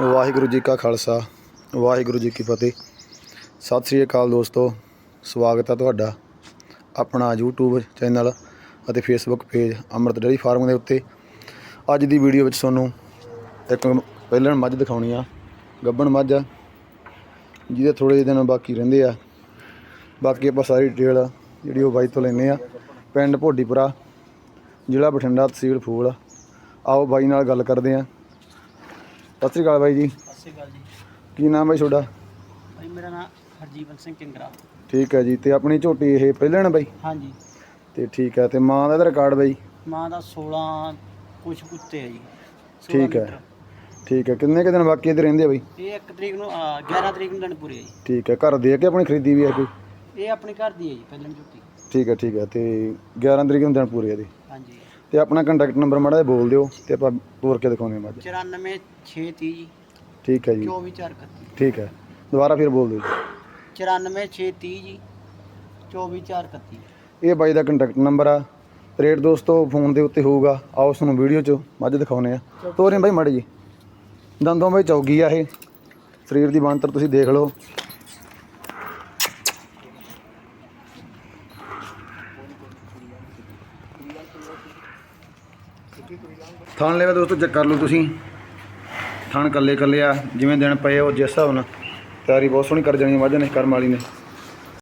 ਵਾਹਿਗੁਰੂ ਜੀ ਕਾ ਖਾਲਸਾ, ਵਾਹਿਗੁਰੂ ਜੀ ਕੀ ਫਤਿਹ। ਸਤਿ ਸ੍ਰੀ ਅਕਾਲ ਦੋਸਤੋ, ਸਵਾਗਤ ਹੈ ਤੁਹਾਡਾ ਆਪਣਾ YouTube ਚੈਨਲ ਅਤੇ Facebook page Amrit dairy farm ਦੇ ਉੱਤੇ। ਅੱਜ ਦੀ ਵੀਡੀਓ ਵਿੱਚ ਤੁਹਾਨੂੰ ਇੱਕ ਪਹਿਲਣ ਮੱਝ ਦਿਖਾਉਣੀ ਆ, ਗੱਬਣ ਮੱਝ ਆ, ਜਿਹਦੇ ਥੋੜੇ ਜਿਹੇ ਦਿਨ ਬਾਕੀ ਰਹਿੰਦੇ ਆ। ਬਾਕੀ ਆਪਾਂ ਸਾਰੀ ਡਿਟੇਲ ਜਿਹੜੀ ਉਹ ਬਾਈ ਤੋਂ ਲੈਨੇ ਆ। ਪਿੰਡ ਭੋਡੀਪੁਰਾ, ਜ਼ਿਲ੍ਹਾ ਬਠਿੰਡਾ, ਤਹਿਸੀਲ ਫੂਲ। ਆਓ ਬਾਈ ਨਾਲ ਗੱਲ ਕਰਦੇ ਆ। ਸਤਿ ਸ੍ਰੀ ਅਕਾਲ ਬਾਈ ਜੀ। ਸਤਿ ਸ਼੍ਰੀ ਅਕਾਲ ਜੀ। ਕੀ ਨਾਮ ਹੈ ਤੁਹਾਡਾ? ਭਾਈ ਮੇਰਾ ਨਾਮ ਹਰਜੀਵਨ ਸਿੰਘ ਕਿੰਗਰਾ। ਠੀਕ ਹੈ ਜੀ ਤੇ ਆਪਣੀ ਝੋਟੀ ਇਹ ਪਹਿਲਾਂ ਨਾ ਬਾਈ? ਹਾਂਜੀ। ਤੇ ਠੀਕ ਹੈ ਤੇ ਮਾਂ ਦਾ ਇਹਦਾ ਰਿਕਾਰਡ ਬਾਈ? ਮਾਂ ਦਾ 16 ਕੁਛ ਕੁੱਤੇ ਹੈ ਜੀ 16 ਠੀਕ ਹੈ। ਲੀਟਰ। ਠੀਕ ਹੈ ਕਿੰਨੇ ਕੁ ਦਿਨ ਬਾਕੀ ਇਹਦੇ ਰਹਿੰਦੇ ਆ ਬਾਈ? ਇਹ 1 ਤਰੀਕ ਨੂੰ ਆ, 11 ਤਰੀਕ ਨੂੰ ਦਿਨ ਪੂਰੇ ਹੈ ਜੀ। ਠੀਕ ਹੈ ਘਰ ਦੇ ਕੇ ਆਪਣੀ ਖਰੀਦੀ ਵੀ ਹੈ ਕੋਈ? ਇਹ ਆਪਣੇ ਘਰ ਦੀ ਹੈ ਜੀ ਪਹਿਲਾਂ ਝੁੱਟੀ। ਠੀਕ ਹੈ ਠੀਕ ਹੈ ਤੇ 11 ਤਰੀਕ ਨੂੰ ਦਿਨ ਪੂਰੇ ਇਹਦੇ। ਹਾਂਜੀ। ਤੇ ਆਪਣਾ ਕੰਟੈਕਟ ਨੰਬਰ ਮਾੜਾ ਜਿਹਾ ਬੋਲ ਦਿਓ ਤੇ ਆਪਾਂ ਤੋਰ ਕੇ ਦਿਖਾਉਂਦੇ ਹਾਂ ਮੱਝ 94 630 ਜੀ। ਠੀਕ ਹੈ ਜੀ। 24 431 ਠੀਕ ਹੈ। ਦੁਬਾਰਾ ਫਿਰ ਬੋਲ ਦਿਓ ਜੀ। 94 630 ਜੀ। 24 431 ਇਹ ਬਾਈ ਦਾ ਕੰਟੈਕਟ ਨੰਬਰ ਆ। ਰੇਟ ਦੋਸਤੋ ਫੋਨ ਦੇ ਉੱਤੇ ਹੋਊਗਾ। ਆਓ ਤੁਹਾਨੂੰ ਵੀਡੀਓ 'ਚ ਮੱਝ ਦਿਖਾਉਨੇ ਆ ਤੋਰੇ ਬਾਈ ਮਾੜੇ ਜੀ। ਦੰਦੋਂ ਬਾਈ ਚੌਗੀ ਆ ਇਹ। ਸਰੀਰ ਦੀ ਬਣਤਰ ਤੁਸੀਂ ਦੇਖ ਲਓ। ਥਣ ਲੈਵਾ ਦੋਸਤੋ ਚੈੱਕ ਕਰ ਲਓ ਤੁਸੀਂ। ਥਣ ਕੱਲੇ ਕੱਲੇ ਆ। ਜਿਵੇਂ ਦਿਨ ਪਏ ਉਹ ਜਿਸ ਹਿਸਾਬ ਨਾਲ ਤਿਆਰੀ ਬਹੁਤ ਸੋਹਣੀ ਕਰ ਜਾਣੀ ਮੱਝ ਨੇ, ਕਰਮ ਵਾਲੀ ਨੇ।